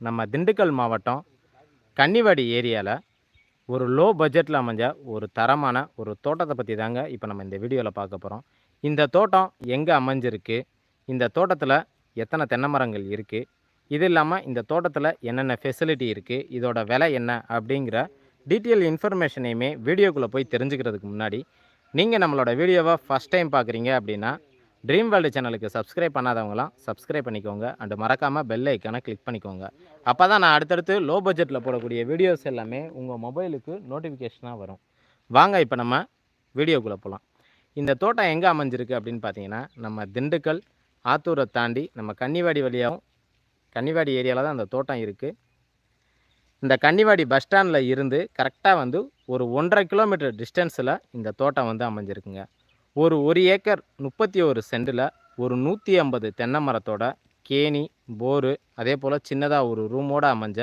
நம்ம திண்டுக்கல் மாவட்டம் கன்னிவாடி ஏரியாவில் ஒரு லோ பட்ஜெட்டில் அமைஞ்ச ஒரு தரமான ஒரு தோட்டத்தை பற்றி தாங்க இப்போ நம்ம இந்த வீடியோவில் பார்க்க போகிறோம் இந்த தோட்டம் எங்கே அமைஞ்சிருக்கு? இந்த தோட்டத்தில் எத்தனை தென்னை மரங்கள் இருக்குது இது இல்லாமல் இந்த தோட்டத்தில் என்னென்ன ஃபெசிலிட்டி இருக்குது இதோட விலை என்ன? அப்படிங்கிற டீட்டெயில் இன்ஃபர்மேஷனையுமே வீடியோக்குள்ளே போய் தெரிஞ்சுக்கிறதுக்கு முன்னாடி நீங்கள் நம்மளோட வீடியோவை ஃபஸ்ட் டைம் பார்க்குறீங்க அப்படின்னா ட்ரீம் வேர்ல்டு சேனலுக்கு சப்ஸ்கிரைப் பண்ணாதவங்களாம் சப்ஸ்கிரைப் பண்ணிக்கோங்க. அண்டு மறக்காமல் பெல் ஐக்கானை கிளிக் பண்ணிக்கோங்க. அப்போ தான் நான் அடுத்தடுத்து லோ பட்ஜெட்டில் போடக்கூடிய வீடியோஸ் எல்லாமே உங்கள் மொபைலுக்கு நோட்டிஃபிகேஷனாக வரும். வாங்க இப்போ நம்ம வீடியோக்குள்ளே போகலாம் இந்த தோட்டம் எங்கே அமைஞ்சிருக்கு அப்படின்னு பார்த்தீங்கன்னா நம்ம திண்டுக்கல் ஆத்தூரை தாண்டி நம்ம கன்னிவாடி வழியாகவும் கன்னிவாடி ஏரியாவில் தான் அந்த தோட்டம் இருக்குது இந்த கன்னிவாடி பஸ் ஸ்டாண்டில் இருந்து கரெக்டாக வந்து ஒரு ஒன்றரை கிலோமீட்டர் டிஸ்டன்ஸில் இந்த தோட்டம் வந்து அமைஞ்சிருக்குங்க. ஒரு ஒரு ஏக்கர் முப்பத்தி ஒரு சென்டில் ஒரு நூற்றி ஐம்பது தென்னை மரத்தோட கேணி போரு அதே போல் சின்னதாக ஒரு ரூமோட அமைஞ்ச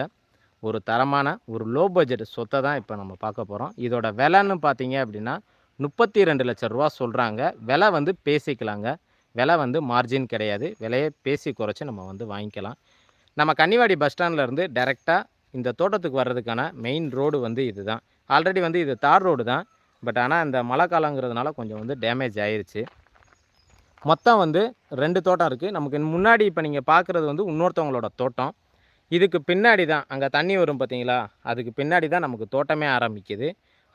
ஒரு தரமான ஒரு லோ பட்ஜெட் சொத்தை தான் இப்போ நம்ம பார்க்க போகிறோம் இதோட விலைன்னு பார்த்தீங்க அப்படின்னா முப்பத்தி ரெண்டு லட்ச ரூபா சொல்கிறாங்க விலை வந்து பேசிக்கலாங்க. விலை வந்து மார்ஜின் கிடையாது. விலையை பேசி குறைச்சி நம்ம வந்து வாங்கிக்கலாம். நம்ம கன்னிவாடி பஸ் ஸ்டாண்ட்லேருந்து டேரெக்டாக இந்த தோட்டத்துக்கு வர்றதுக்கான மெயின் ரோடு வந்து இதுதான். ஆல்ரெடி வந்து இது தார் ரோடு தான். பட் ஆனால் இந்த மழை காலங்கிறதுனால கொஞ்சம் வந்து டேமேஜ் ஆயிடுச்சு மொத்தம் வந்து ரெண்டு தோட்டம் இருக்குது நமக்கு முன்னாடி இப்போ நீங்கள் பார்க்குறது வந்து இன்னொருத்தவங்களோட தோட்டம். இதுக்கு பின்னாடி தான் அங்கே தண்ணி வரும் பார்த்தீங்களா அதுக்கு பின்னாடி தான் நமக்கு தோட்டமே ஆரம்பிக்குது.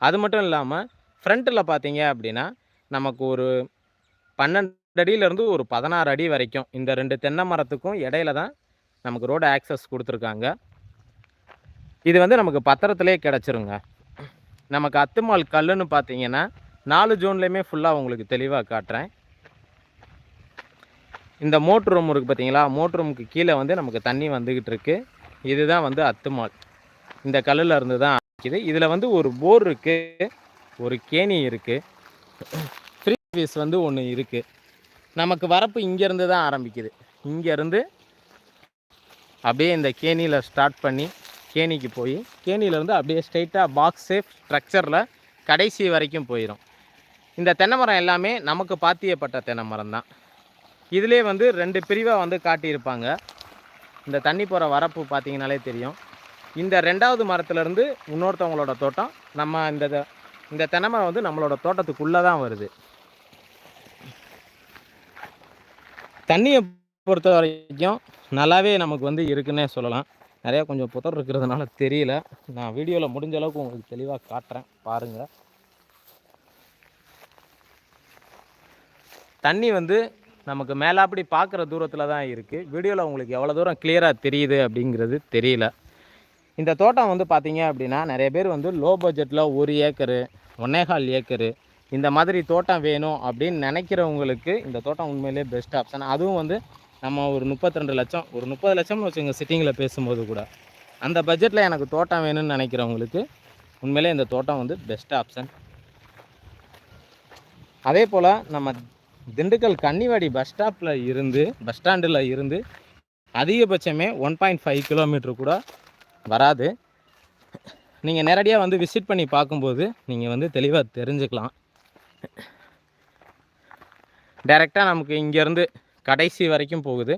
அது மட்டும் இல்லாமல் ஃப்ரண்ட்டில் பார்த்தீங்க அப்படின்னா நமக்கு ஒரு பன்னெண்டு அடியிலேருந்து ஒரு பதினாறு அடி வரைக்கும் இந்த ரெண்டு தென்னை மரத்துக்கும் இடையில தான் நமக்கு ரோடு ஆக்சஸ் கொடுத்துருக்காங்க. இது வந்து நமக்கு பத்திரத்துலேயே கிடச்சிருங்க. நமக்கு அத்துமால் கல்லுன்னு பார்த்தீங்கன்னா நாலு ஜோன்லேயுமே ஃபுல்லாக உங்களுக்கு தெளிவாக காட்டுறேன். இந்த மோட்ரு ரூம் இருக்குது பார்த்தீங்களா? மோட்ரு ரூமுக்கு கீழே வந்து நமக்கு தண்ணி வந்துக்கிட்டு இருக்குது இதுதான் வந்து அத்துமால். இந்த கல்லில் இருந்து தான் ஆரம்பிக்குது இதில் வந்து ஒரு போர் இருக்குது ஒரு கேணி இருக்குது ஃப்ரீ சர்வீஸ் வந்து ஒன்று இருக்குது நமக்கு வரப்பு இங்கேருந்து தான் ஆரம்பிக்குது. இங்கேருந்து அப்படியே இந்த கேணியில் ஸ்டார்ட் பண்ணி கேணிக்கு போய் கேணியிலேருந்து அப்படியே ஸ்ட்ரைட்டாக பாக்ஸ் சேஃப் ஸ்ட்ரக்சரில் கடைசி வரைக்கும் போயிடும் இந்த தென்னை மரம் எல்லாமே நமக்கு பாத்தியப்பட்ட தென்னை மரம் தான். இதிலே வந்து ரெண்டு பிரிவாக வந்து காட்டியிருப்பாங்க. இந்த தண்ணி போகிற வரப்பு பார்த்திங்கனாலே தெரியும். இந்த ரெண்டாவது மரத்துலேருந்து இன்னொருத்தவங்களோட தோட்டம் நம்ம இந்த த- இந்த தென்னை மரம் வந்து நம்மளோட தோட்டத்துக்குள்ளே தான் வருது. தண்ணியை பொறுத்த வரைக்கும் நல்லாவே நமக்கு வந்து இருக்குன்னே சொல்லலாம். நிறையா கொஞ்சம் புதர் இருக்கிறதுனால தெரியல. நான் வீடியோவில் முடிஞ்ச அளவுக்கு உங்களுக்கு தெளிவாக காட்டுறேன். பாருங்கள் தண்ணி வந்து நமக்கு மேலே அப்படி பார்க்குற தூரத்தில் தான் இருக்குது வீடியோவில் உங்களுக்கு எவ்வளோ தூரம் கிளியராக தெரியுது அப்படிங்கிறது தெரியல. இந்த தோட்டம் வந்து பார்த்திங்க அப்படின்னா நிறைய பேர் வந்து லோ பட்ஜெட்டில் ஒரு ஏக்கரு ஒன்னேகால் ஏக்கரு இந்த மாதிரி தோட்டம் வேணும் அப்படின்னு நினைக்கிறவங்களுக்கு இந்த தோட்டம் உண்மையிலே பெஸ்ட் ஆப்ஷன் அதுவும் வந்து நம்ம ஒரு முப்பத்தி ரெண்டு லட்சம் ஒரு முப்பது லட்சம்னு வச்சுங்க சிட்டிங்கில் பேசும்போது கூட. அந்த பட்ஜெட்டில் எனக்கு தோட்டம் வேணும்னு நினைக்கிறவங்களுக்கு உண்மையிலே இந்த தோட்டம் வந்து பெஸ்ட் ஆப்ஷன் அதே போல் நம்ம திண்டுக்கல் கன்னிவாடி பஸ் ஸ்டாப்பில் இருந்து பஸ் ஸ்டாண்டில் இருந்து அதிகபட்சமே ஒன் பாயிண்ட் ஃபைவ் கிலோமீட்டர் கூட வராது. நீங்கள் நேரடியாக வந்து விசிட் பண்ணி பார்க்கும்போது நீங்கள் வந்து தெளிவாக தெரிஞ்சுக்கலாம். டைரெக்டாக நமக்கு இங்கேருந்து கடைசி வரைக்கும் போகுது.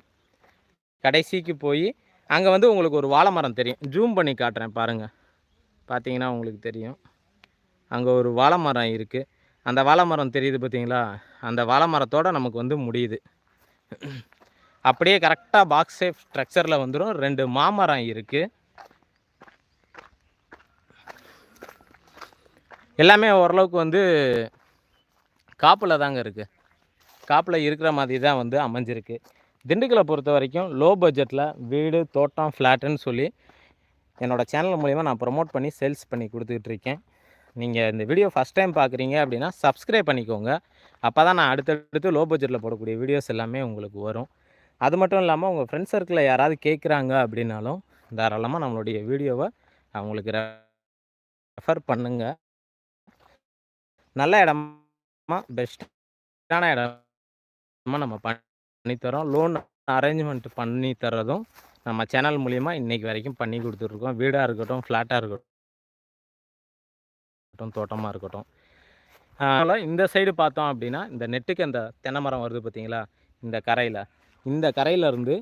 கடைசிக்கு போய் அங்கே வந்து உங்களுக்கு ஒரு வாழை மரம் தெரியும். ஜூம் பண்ணி காட்டுறேன் பாருங்கள் பார்த்தீங்கன்னா உங்களுக்கு தெரியும். அங்கே ஒரு வாழை மரம் இருக்குது அந்த வாழை மரம் தெரியுது பார்த்தீங்களா அந்த வாழை மரத்தோடு நமக்கு வந்து முடியுது. அப்படியே கரெக்டாக பாக்ஸ் சேஃப் ஸ்ட்ரக்சரில் வந்துடும் ரெண்டு மாமரம் இருக்குது எல்லாமே ஓரளவுக்கு வந்து காப்பில் தாங்க இருக்குது காப்பில் இருக்கிற மாதிரி தான் வந்து அமைஞ்சிருக்கு. திண்டுக்கலை பொறுத்த வரைக்கும் லோ பட்ஜெட்டில் வீடு தோட்டம் ஃப்ளாட்டுன்னு சொல்லி என்னோடய சேனல் மூலிமா நான் ப்ரொமோட் பண்ணி சேல்ஸ் பண்ணி கொடுத்துட்ருக்கேன் நீங்கள் இந்த வீடியோ ஃபஸ்ட் டைம் பார்க்குறீங்க அப்படின்னா சப்ஸ்கிரைப் பண்ணிக்கோங்க. அப்போ தான் நான் அடுத்தடுத்து லோ பட்ஜெட்டில் போடக்கூடிய வீடியோஸ் எல்லாமே உங்களுக்கு வரும். அது மட்டும் இல்லாமல் உங்கள் ஃப்ரெண்ட்ஸ் சர்க்கிளில் யாராவது கேட்குறாங்க அப்படின்னாலும் தாராளமாக நம்மளுடைய வீடியோவை அவங்களுக்கு ரெஃபர் பண்ணுங்கள் நல்ல இடமா பெஸ்ட்டான இடம் நம்ம பண்ணித்தரோம் லோன் அரேஞ்ச்மெண்ட் பண்ணி தர்றதும் நம்ம சேனல் மூலிமா இன்றைக்கி வரைக்கும் பண்ணி கொடுத்துட்ருக்கோம். வீடாக இருக்கட்டும் ஃப்ளாட்டாக இருக்கட்டும் இருக்கட்டும் தோட்டமாக இருக்கட்டும். அதனால் இந்த சைடு பார்த்தோம் அப்படின்னா இந்த நெட்டுக்கு அந்த தென்னை மரம் வருது பார்த்தீங்களா? இந்த கரையில். இந்த கரையில இருந்து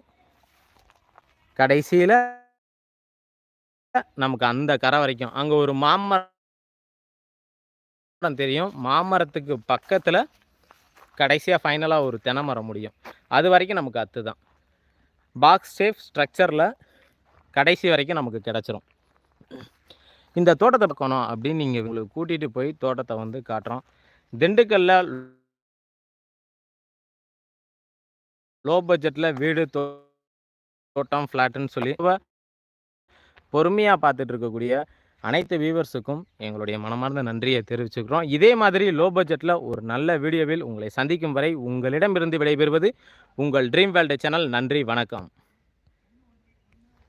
கடைசியில் நமக்கு அந்த கரை வரைக்கும். அங்கே ஒரு மாமரம் தெரியும். மாமரத்துக்கு பக்கத்தில் கடைசியாக ஃபைனலாக ஒரு தென்னை மரம் முடியும். அது வரைக்கும் நமக்கு அத்து தான் பாக்ஸ் ஷேப் ஸ்ட்ரக்சரில் கடைசி வரைக்கும் நமக்கு கிடச்சிரும். இந்த தோட்டத்தை பார்க்கணும் அப்படின்னு நீங்கள் உங்களுக்கு கூட்டிகிட்டு போய் தோட்டத்தை வந்து காட்டுறோம். திண்டுக்கல்ல லோ பட்ஜெட்டில் வீடு தோ தோட்டம் ஃப்ளாட்டுன்னு சொல்லி பொறுமையாக பார்த்துட்டு இருக்கக்கூடிய அனைத்து வியூவர்ஸுக்கும் எங்களுடைய மனமார்ந்த நன்றியை தெரிவிச்சுக்கிறோம். இதே மாதிரி லோ பட்ஜெட்டில் ஒரு நல்ல வீடியோவில் உங்களை சந்திக்கும் வரை உங்களிடமிருந்து விடைபெறுவது உங்கள் ட்ரீம் வேல்டு சேனல் நன்றி வணக்கம்.